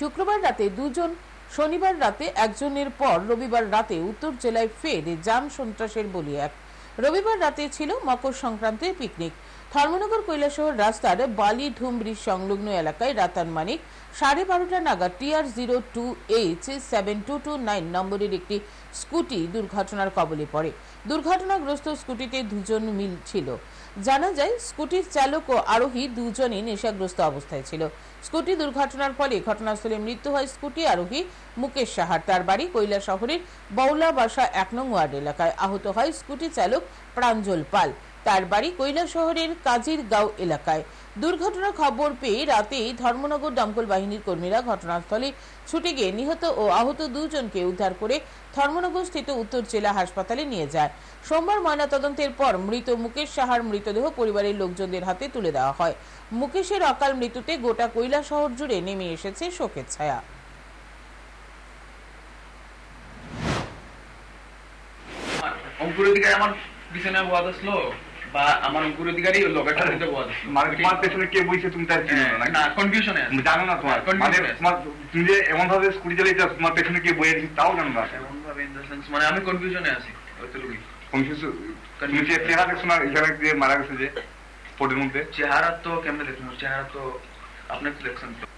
শুক্রবার রাতে দুজন, শনিবার রাতে একজনের পর রবিবার রাতে উত্তর জেলায় ফের যান সন্ত্রাসের বলি এক। রবিবার রাতে ছিল মকর সংক্রান্তির পিকনিক। ধর্মনগর কৈলাসহর রাস্তার বালি ঢুম ব্রিজ সংলগ্ন এলাকায় রাতান মানিক সাড়ে বারোটা নাগাদ TR zero two H seven two two nine নম্বরের একটি স্কুটি দুর্ঘটনার কবলে পড়ে। দুর্ঘটনাগ্রস্ত স্কুটিতে দুজন মিল ছিল জানা যায়, স্কুটির চালক ও আরোহী দুজনই নেশাগ্রস্ত অবস্থায় ছিল। স্কুটি দুর্ঘটনার ফলে ঘটনাস্থলে মৃত্যু হয় স্কুটি আরোহী মুকেশ সাহার। তার বাড়ি কৈলা শহরের বৌলা বাসা এক নং ওয়ার্ড এলাকায় আহত হয় স্কুটি চালক প্রাঞ্জল পাল। তার বাড়ি কৈলা শহরের কাজির গাঁও এলাকায়। দুর্ঘটনার খবর পেয়ে রাতেই ধর্মনগর দমকল বাহিনীর কর্মীরা ঘটনাস্থলে ছুটে গিয়ে নিহত ও আহত দুজনকে উদ্ধার করে ধর্মনগর স্থিত উত্তর জেলা হাসপাতালে নিয়ে যায়। সোমবার ময়নাতদন্তের পর মৃত মুকেশ সাহার মৃতদেহ পরিবারের লোকজনদের হাতে তুলে দেওয়া হয়। মুকেশের অকাল মৃত্যুতে গোটা কৈলা শহর জুড়ে নেমে এসেছে শোকের ছায়া। অঙ্কুর অধিকারী আমার পিছনে বহাত আসলো বা আমার অঙ্কুর অধিকারী লোকেটার মধ্যে বহাত মানে তোমার পেছনে কে বইছে তুমি তার চিনো না না কনফিউশনে আছে। জানো না তোমার। মানে তোমার তুমি যে এমন ভাবে স্কুটি চালিয়েছো তোমার পেছনে কে বইয়ে দিচ্ছে তাও জানো না। এমন ভাবে ইন দ্য সেন্স মানে আমি কনফিউশনে আছি। ওইটুকুই কনফিউজ তুমি যে চেহারা দেখছ না এখানে যে মারা গেছে যে মধ্যে? চেহারা তো কেমনে দেখুন? চেহারা তো আপনি তো দেখছেন তো।